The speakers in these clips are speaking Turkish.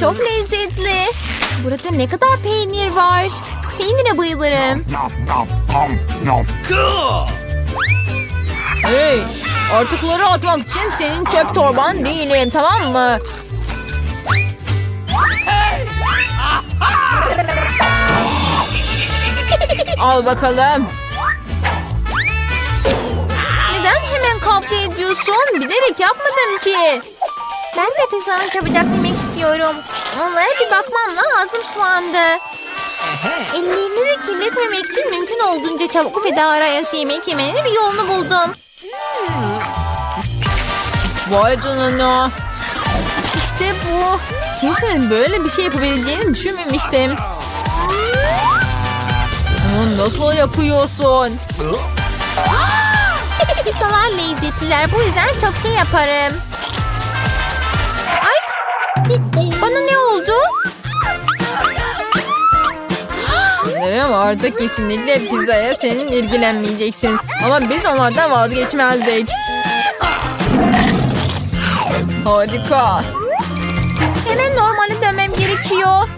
Çok lezzetli. Burada ne kadar peynir var. Peynire bayılırım. Hey, artıkları atmak için senin çöp torban değilim tamam mı? Al bakalım. Neden hemen kavga ediyorsun? Bilerek yapmadım ki. Ben de pizzanı çabucak istiyorum. Onlara bir bakmam lazım şu anda. Ellerinizi kirletmemek için mümkün olduğunca çabuk ve daha ayakta yemek yemenin bir yolunu buldum. Vay canına. İşte bu. Kimsenin böyle bir şey yapabileceğini düşünmemiştim. Bunu nasıl yapıyorsun? Pizzalar lezzetliler. Bu yüzden çok şey yaparım. Bana ne oldu? Sanırım artık kesinlikle pizzaya senin ilgilenmeyeceksin. Ama biz onlardan vazgeçmezdik. Harika. Hemen normale dönmem gerekiyor.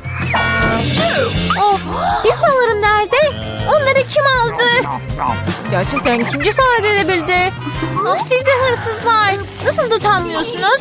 Of, pizzalarım nerede? Onları kim aldı? Gerçekten kim cesaret edebildi? Ah sizi hırsızlar. Nasıl utanmıyorsunuz?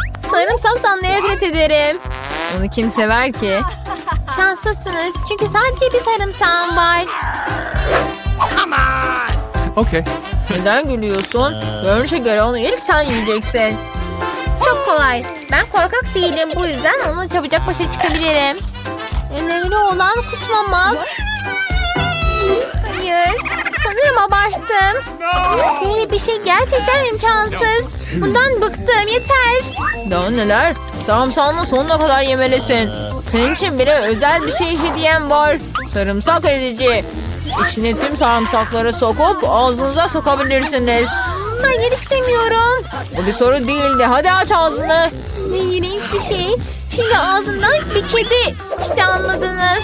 Sarımsaktan nefret ederim. Onu kim sever ki? Şanslısınız çünkü sadece bir sarımsağım var. Okay. Neden gülüyorsun? Görünüşe göre onu ilk sen yiyeceksin. Çok kolay. Ben korkak değilim bu yüzden onunla çabucak başa çıkabilirim. Önemli olan kusmamak. Hayır. Sanırım abarttım. Böyle bir şey gerçekten imkansız. Bundan bıktım yeter. Daha neler? Sarımsağını sonuna kadar yemelisin. Senin için bile özel bir şey hediyem var. Sarımsak edici. İçine tüm sarımsakları sokup ağzınıza sokabilirsiniz. Hayır istemiyorum. Bu bir soru değildi. Hadi aç ağzını. Ne iğrenç bir şey. Şimdi ağzından bir kedi. İşte anladınız.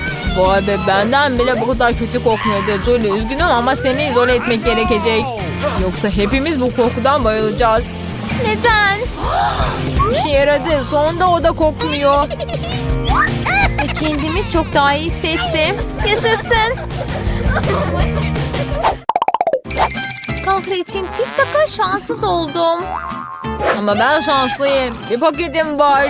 Vay be benden bile bu kadar kötü kokmuyordu. Jolie üzgünüm ama seni izole etmek gerekecek. Yoksa hepimiz bu kokudan bayılacağız. Neden? İşe yaradı. Sonunda o da kokmuyor. Ve kendimi çok daha iyi hissettim. Yaşasın. Kahretsin TikTok'a şanssız oldum. Ama ben şanslıyım. Bir paketim var.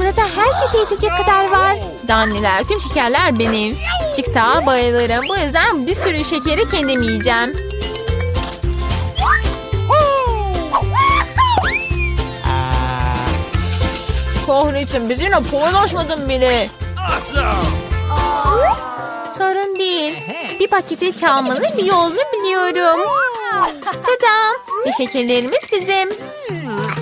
Burada herkese yetecek kadar var. Danneler, tüm şekerler benim. TikTok'a bayılırım. Bu yüzden bir sürü şekeri kendim yiyeceğim. Kahretsin bizimle paylaşmadın bile. Sorun değil. Bir paketi çalmanın bir yolunu biliyorum. Tadam. Ve şekerlerimiz bizim.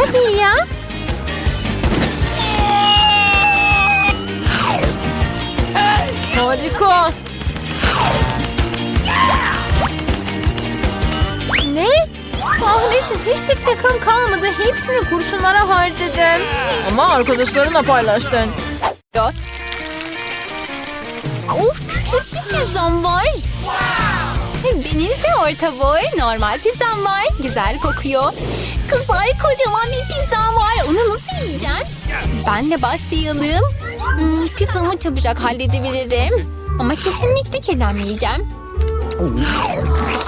Tabii ya. Harika. Ne? Kahretsin hiç tek takım kalmadı. Hepsini kurşunlara harcadım. Ama arkadaşlarınla paylaştın. Of küçük bir pizzam var. Benim orta boy normal pizzam var. Güzel kokuyor. Kızlar kocaman bir pizzam var. Onu nasıl yiyeceğim? Benle başlayalım. Hmm, pizzamı çabucak halledebilirim. Ama kesinlikle kirlenmeyeceğim.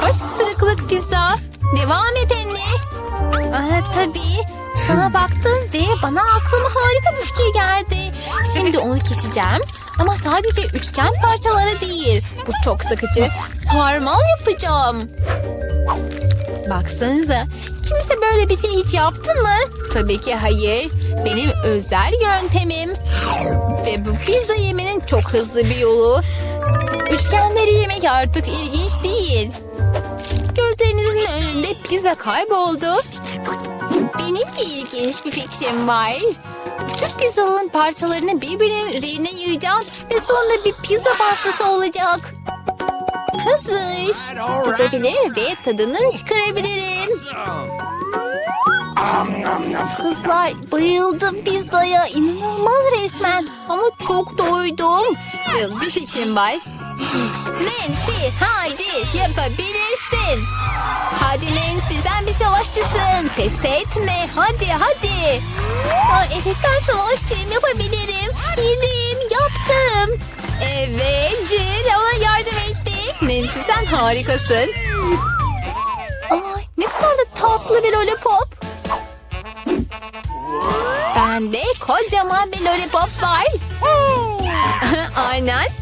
Hoş sırıklık pizza. Devam et anne. Aa, tabii. Sana baktım ve bana aklıma harika bir fikir geldi. Şimdi onu keseceğim. Ama sadece üçgen parçalara değil. Bu çok sıkıcı. Sarmal yapacağım. Baksanıza. Kimse böyle bir şey hiç yaptı mı? Tabii ki hayır. Benim özel yöntemim. Ve bu pizza yemenin çok hızlı bir yolu. Üçgenleri yemek artık ilginç değil. Gözlerinizin önünde pizza kayboldu. Benim de ilginç bir fikrim var. Tüm pizzaların parçalarını birbirinin üzerine yığacağım ve sonra bir pizza pastası olacak. Hazır. Tutabilir ve tadını çıkarabilirim. Kızlar bayıldım pizzaya. İnanılmaz resmen. Ama çok doydum. Cıl bir fikrim var. Nancy hadi yapabilirsin. Hadi Nancy sen bir savaşçısın. Pes etme hadi hadi. Aa, evet ben savaşçıyım yapabilirim. Yedim yaptım. Evet Jill ona yardım etti. Nancy sen harikasın. Aa, kadar da tatlı bir lollipop. Bende kocaman bir lollipop var. Aynen.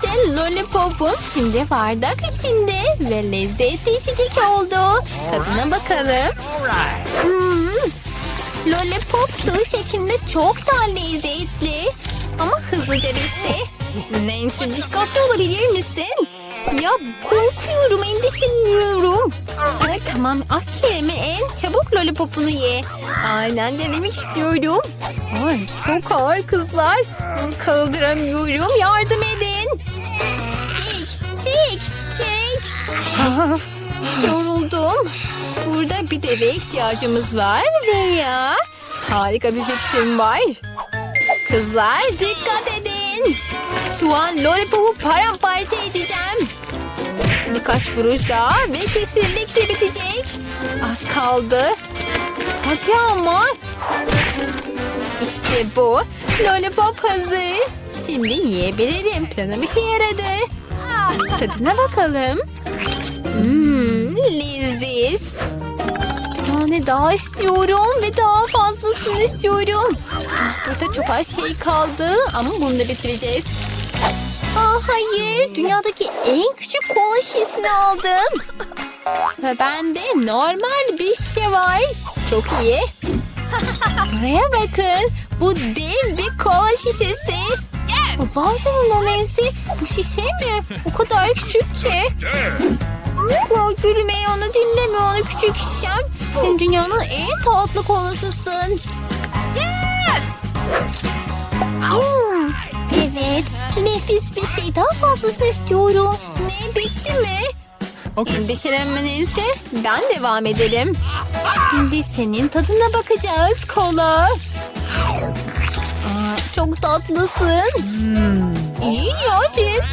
lollipopum şimdi bardak içinde ve lezzetli içecek oldu. Tadına bakalım. Hmm, lollipop sıvı şeklinde çok daha lezzetli. Ama hızlıca bitti. Nancy dikkatli olabilir misin? Ya korkuyorum, endişeleniyorum. Evet, tamam az kelime en çabuk lollipopunu ye. Aynen denemek istiyorum. Ay çok ağır kızlar. Kaldıramıyorum yardım edin. Çek, çek. Ah, yoruldum. Burada bir deve ihtiyacımız var veya harika bir fikrim var. Kızlar dikkat edin. Şu an lollipopu paramparça edeceğim. Birkaç vuruş daha ve kesinlikle bitecek. Az kaldı. Hadi ama. İşte bu. Lollipop hazır. Şimdi yiyebilirim. Planım işe yaradı. Tadına bakalım. Hmm, leziz. Bir tane daha istiyorum ve daha fazlasını istiyorum. Burada çok az şey kaldı ama bunu da bitireceğiz. Aa, hayır, dünyadaki en küçük kola şişesini aldım. Ve bende normal bir şey var. Çok iyi. Buraya bakın. Bu dev bir kola şişesi. Yes. Vay canına Nancy. Bu şişe mi? O kadar küçük ki. Wow, gülmeyi onu dinleme onu küçük şişem. Sen dünyanın en tatlı kolasısın. Yes! Hmm, evet, nefis bir şey. Daha fazlasını istiyorum. Ne, bitti mi? Okay. Endişelenme Nancy. Ben devam edelim. Şimdi senin tadına bakacağız kola. Aa, çok tatlısın. İyi ya Jess.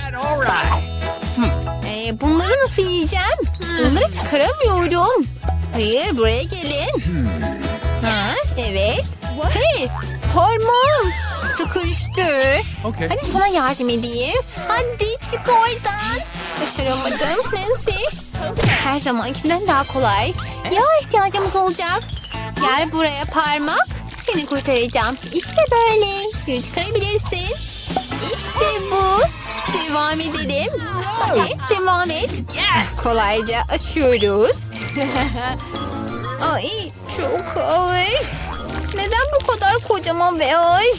Ee, bunları nasıl yiyeceğim? Bunları çıkaramıyorum. Hayır buraya gelin. Ha, evet. Hey parmağım sıkıştı. Okay. Hadi sana yardım edeyim. Hadi çık oradan. Başaramadım Nancy. Her zamankinden daha kolay. Ya ihtiyacımız olacak. Gel buraya parmak. Seni kurtaracağım. İşte böyle. Şimdi çıkarabilirsin. İşte bu. Devam edelim. Hadi devam et. Kolayca açıyoruz. Ay çok ağır. Neden bu kadar kocaman ve ağır?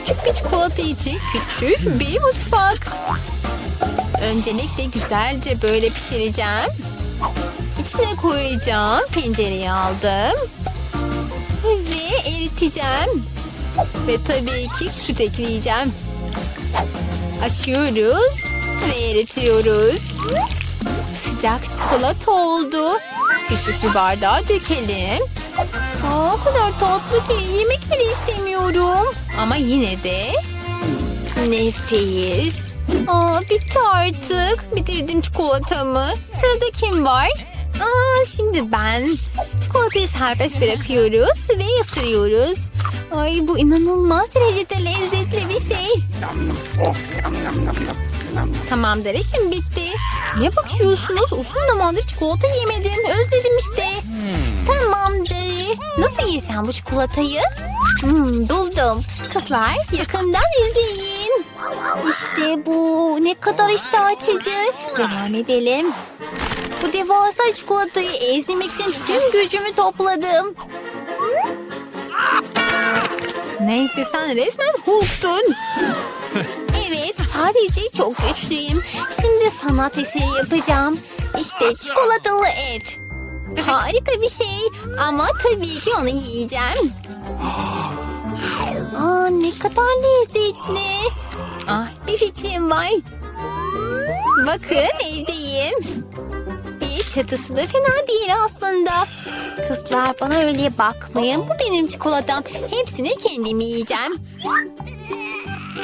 Küçük bir çikolata için küçük bir mutfak. Öncelikle güzelce böyle pişireceğim. İçine koyacağım. Tencereyi aldım. Ve eriteceğim. Ve tabii ki süt ekleyeceğim. Açıyoruz ve eritiyoruz. Sıcak çikolata oldu. Küçük bir bardağa dökelim. O kadar tatlı ki yemek bile istemiyorum. Ama yine de nefis. Aa, bitti artık. Bitirdim çikolatamı. Sırada kim var? Aa, şimdi ben çikolatayı serbest bırakıyoruz ve ısırıyoruz. Ay bu inanılmaz derecede lezzetli bir şey. Tamamdır işim bitti. Ne bakıyorsunuz? Uzun zamandır çikolata yemedim. Özledim işte. Tamamdır. Nasıl yesem bu çikolatayı? Hmm, buldum. Kızlar yakından izleyin. İşte bu. Ne kadar iştah açıcı. Devam edelim. Bu devasa çikolatayı ezmek için tüm gücümü topladım. Neyse sen resmen Hulk'sun. Evet sadece çok güçlüyüm. Şimdi sanat eseri yapacağım. İşte çikolatalı ev. Harika bir şey ama tabii ki onu yiyeceğim. Aa, ne kadar lezzetli. Ah, bir fikrim var. Bakın evdeyim. İyi çatısı da fena değil aslında. Kızlar bana öyle bakmayın. Bu benim çikolatam. Hepsini kendim yiyeceğim.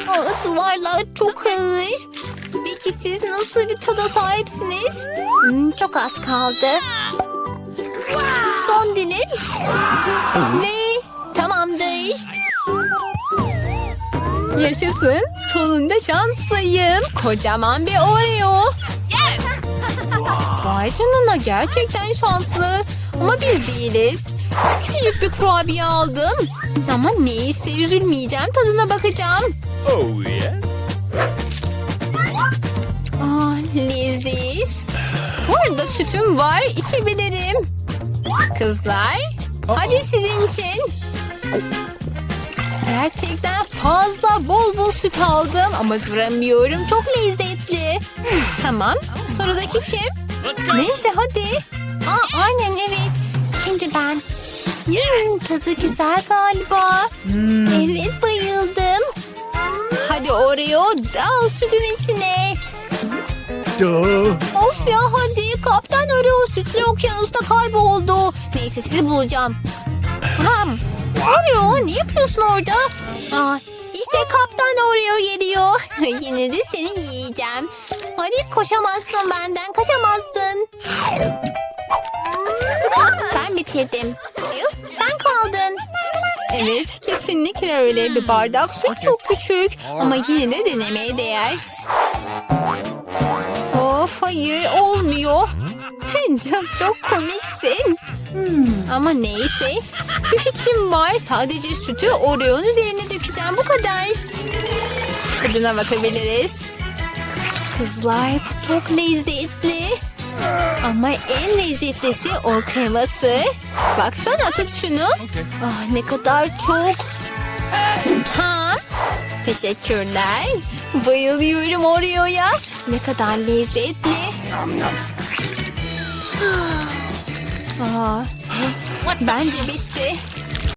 Aa, duvarlar çok ağır. Peki siz nasıl bir tada sahipsiniz? Hmm, çok az kaldı. Son dilim. Ve tamamdır. Yaşasın. Sonunda şanslıyım. Kocaman bir Oreo. Vay canına gerçekten şanslı. Ama biz değiliz. Küçücük bir kurabiye aldım. Ama neyse üzülmeyeceğim tadına bakacağım. Oh yeah. Ah leziz. Burada sütüm var içebilirim. Kızlar hadi sizin için. Gerçekten fazla bol bol süt aldım ama duramıyorum. Çok lezzetli. tamam sıradaki kim? Neyse hadi. Aa, aynen evet. Şimdi ben. Hmm, tadı güzel galiba. Evet bayıldım. Hadi Oreo dal sütün içine. Of ya hadi kaptan Oreo sütlü okyanusta kayboldu. Neyse sizi bulacağım. Ham. Oreo ne yapıyorsun orada? Aa, işte kaptan Oreo geliyor. Yine de seni yiyeceğim. Hadi koşamazsın benden kaçamazsın. Ben bitirdim. Jill sen kaldın. Evet kesinlikle öyle bir bardak süt çok küçük ama yine de denemeye değer. Hayır olmuyor. çok, çok komiksin. Ama neyse. Bir fikrim var. Sadece sütü Oreo'nun üzerine dökeceğim. Bu kadar. Tadına bakabiliriz. Kızlar çok lezzetli. Ama en lezzetlisi o kreması. Baksana tut şunu. Ah ne kadar çok. Ha? Teşekkürler. Bayılıyorum Oreo'ya. Ne kadar lezzetli. Aa, bence bitti.